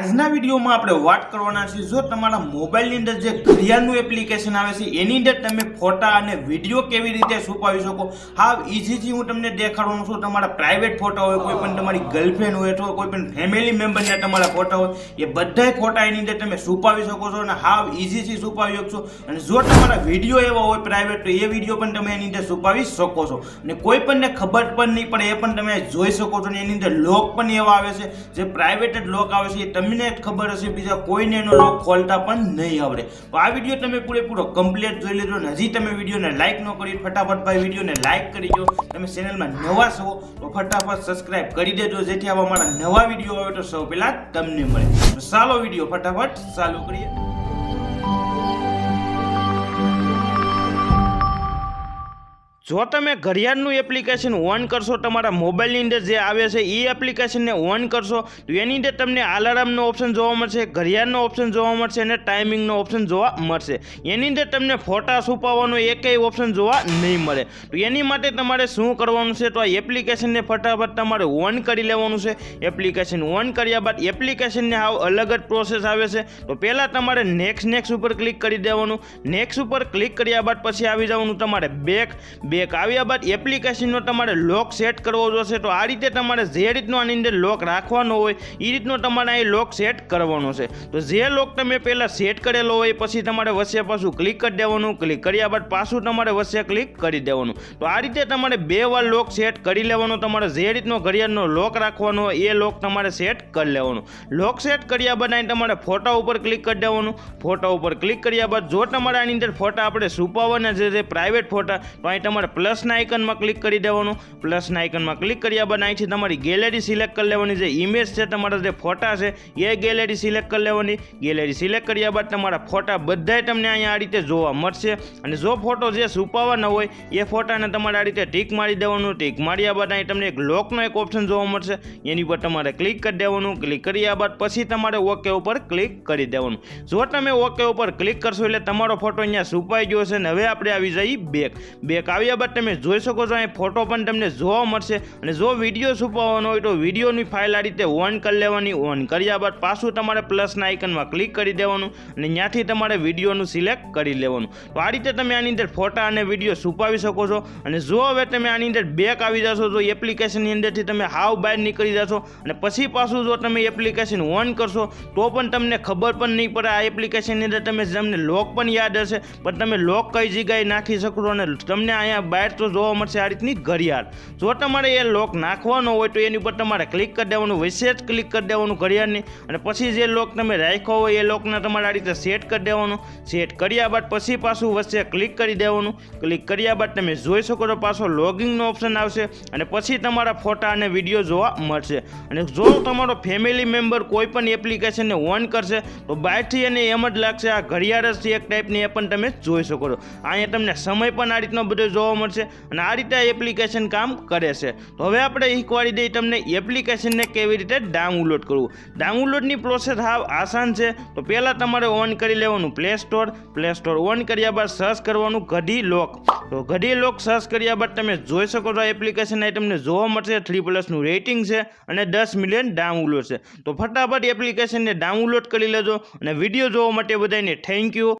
આજના વિડીયોમાં આપણે વાત કરવાના છીએ, જો તમારા મોબાઈલની અંદર જે ઘડિયાળનું એપ્લિકેશન આવે છે, એની અંદર તમે ફોટા અને વીડિયો કેવી રીતે છુપાવી શકો? હા ઇઝીથી હું તમને દેખાડવાનું છું. તમારા પ્રાઇવેટ ફોટા હોય, કોઈ પણ તમારી ગર્લફ્રેન્ડ હોય અથવા કોઈ પણ ફેમિલી મેમ્બરના તમારા ફોટા હોય, એ બધાય ફોટા એની અંદર તમે છુપાવી શકો છો અને હાવ ઇઝીથી છુપાવી શકશો અને જો તમારા વીડિયો એવા હોય પ્રાઇવેટ તો એ વીડિયો પણ તમે એની અંદર છુપાવી શકો છો. અને કોઈ પણને ખબર પણ નહીં પડે, એ પણ તમે જોઈ શકો છો. અને એની અંદર લોક પણ એવા આવે છે. જે પ્રાઇવેટ જ લોક આવે છે, એ તમને જ ખબર હશે, બીજા કોઈને એનો લોક ખોલતા પણ નહીં આવડે. તો આ વીડિયો તમે પૂરેપૂરો કમ્પ્લીટ જોઈ લેજો અને હજી તમે વિડીયોને લાઇક ન કરી ફટાફટ ભાઈ વિડીયોને લાઇક કરી દો. તમે ચેનલમાં નવા છો, તો ફટાફટ સબસ્ક્રાઇબ કરી દેજો, જેથી આવા મારા નવા વીડિયો આવે તો સૌ પહેલાં તમને મળે. ચાલો વીડિયો ફટાફટ ચાલુ કરીએ. જો તમે ઘડિયાળનું એપ્લિકેશન ઓન કરશો, તમારા મોબાઈલની અંદર જે આવે છે એ એપ્લિકેશનને ઓન કરશો, તો એની અંદર તમને અલાર્મનો ઓપ્શન જોવા મળશે, ઘડિયાળનો ઓપ્શન જોવા મળશે અને ટાઈમિંગનો ઓપ્શન જોવા મળશે. એની અંદર તમને ફોટા છુપાવવાનો એકેય ઓપ્શન જોવા નહીં મળે. તો એની માટે તમારે શું કરવાનું છે? તો આ એપ્લિકેશનને ફટાફટ તમારે ઓન કરી લેવાનું છે. એપ્લિકેશન ઓન કર્યા બાદ એપ્લિકેશનને આવ અલગ જ પ્રોસેસ આવે છે. તો પહેલાં તમારે નેક્સ્ટ નેક્સ્ટ ઉપર ક્લિક કરી દેવાનું. નેક્સ્ટ ઉપર ક્લિક કર્યા બાદ પછી આવી જવાનું તમારે બેક બેક આવ્યા બાદ એપ્લિકેશનનો તમારે લોક સેટ કરવો જોશે. તો આ રીતે તમારે જે રીતનો આની અંદર લોક રાખવાનો હોય એ રીતનો તમારે અહીં લોક સેટ કરવાનો છે. તો જે લોક તમે પહેલાં સેટ કરેલો હોય, પછી તમારે વચ્ચે પાછું ક્લિક કરી દેવાનું. ક્લિક કર્યા બાદ પાછું તમારે વચ્ચે ક્લિક કરી દેવાનું. તો આ રીતે તમારે બે વાર લોક સેટ કરી લેવાનો. તમારે જે રીતનો ઘડિયાળનો લોક રાખવાનો હોય, એ લોક તમારે સેટ કરી લેવાનું. લોક સેટ કર્યા બાદ અહીં તમારે ફોટા ઉપર ક્લિક કરી દેવાનું. ફોટા ઉપર ક્લિક કર્યા બાદ જો તમારે આની અંદર ફોટા આપણે છુપાવવાના છે પ્રાઇવેટ ફોટા, તો અહીં તમારે પ્લસના આઇકનમાં ક્લિક કરી દેવાનું. પ્લસના આઇકનમાં ક્લિક કર્યા બાદ અહીંથી તમારી ગેલેરી સિલેક્ટ કરી લેવાની જે ઇમેજ છે, તમારા જે ફોટા છે, એ ગેલેરી સિલેક્ટ કરી લેવાની. ગેલેરી સિલેક્ટ કર્યા બાદ તમારા ફોટા બધાય તમને અહીંયા આ રીતે જોવા મળશે. અને જો ફોટો જે છુપાવવાનો હોય, એ ફોટાને તમારે આ રીતે ટીક મારી દેવાનું. ટીક માર્યા બાદ અહીં તમને એક લોકનો એક ઓપ્શન જોવા મળશે. એની પર તમારે ક્લિક કરી દેવાનું. ક્લિક કર્યા બાદ પછી તમારે ઓકે ઉપર ક્લિક કરી દેવાનું. જો તમે ઓકે ઉપર ક્લિક કરશો એટલે તમારો ફોટો અહીંયા છુપાઈ ગયો છે અને હવે આપણે આવી જઈએ બેક બેક આવ્યા બાદ તમે જોઈ શકો છો. અહીં ફોટો પણ તમને જોવા મળશે. અને જો વીડિયો છુપાવવાનો હોય તો વિડીયોની ફાઇલ આ રીતે ઓન કરી લેવાની ઓન કર્યા બાદ પાછું તમારે પ્લસના આઇકનમાં ક્લિક કરી દેવાનું અને ત્યાંથી તમારે વિડીયોનું સિલેક્ટ કરી લેવાનું. તો આ રીતે તમે આની અંદર ફોટા અને વીડિયો છુપાવી શકો છો. અને જો હવે તમે આની અંદર બેક આવી જશો તો એપ્લિકેશનની અંદરથી તમે હાવ બહાર નીકળી જશો અને પછી પાછું જો તમે એપ્લિકેશન ઓન કરશો, તો પણ તમને ખબર પણ નહીં પડે. આ એપ્લિકેશનની અંદર તમે તમને લોક પણ યાદ હશે, પણ તમે લોક કઈ જગ્યાએ નાખી શકો અને તમને અહીંયા બહાર તો જોવા મળશે આ રીતની ઘડિયાળ. જો તમારે એ લોક નાખવાનો હોય તો એની ઉપર તમારે ક્લિક કરી દેવાનું જ ક્લિક કરી દેવાનું ઘડિયાળની. અને પછી જે લોક તમે રાખ્યો હોય એ લોકને તમારે આ રીતે સેટ કરી દેવાનું. સેટ કર્યા બાદ પછી પાછું વચ્ચે ક્લિક કરી દેવાનું. ક્લિક કર્યા બાદ તમે જોઈ શકો છો પાછો લોગિંગનો ઓપ્શન આવશે અને પછી તમારા ફોટા અને વીડિયો જોવા મળશે. અને જો તમારો ફેમિલી મેમ્બર કોઈ પણ એપ્લિકેશનને ઓન કરશે, તો બહારથી એને એમ જ લાગશે આ ઘડિયાળ જ એક ટાઈપની એ પણ તમે જોઈ શકો છો. અહીંયા તમને સમય પણ આ રીતનો બધો જોવા મળશે અને આ રીતે આ એપ્લિકેશન કામ કરે છે. તો હવે આપણે શીખવાડી દઈએ તમને એપ્લિકેશનને કેવી રીતે ડાઉનલોડ કરવું. ડાઉનલોડની પ્રોસેસ હાવ આસાન છે. તો પહેલાં તમારે ઓન કરી લેવાનું play store play store on કર્યા બાદ સર્ચ કરવાનું ઘડી લોક તો ઘડી લોક સર્ચ કર્યા બાદ તમે જોઈ શકો છો એપ્લિકેશન તમને જોવા મળશે. થ્રી પ્લસનું રેટિંગ છે અને દસ મિલિયન ડાઉનલોડ છે. તો ફટાફટ એપ્લિકેશનને ડાઉનલોડ કરી લેજો અને વીડિયો જોવા માટે બધાને થેન્ક યુ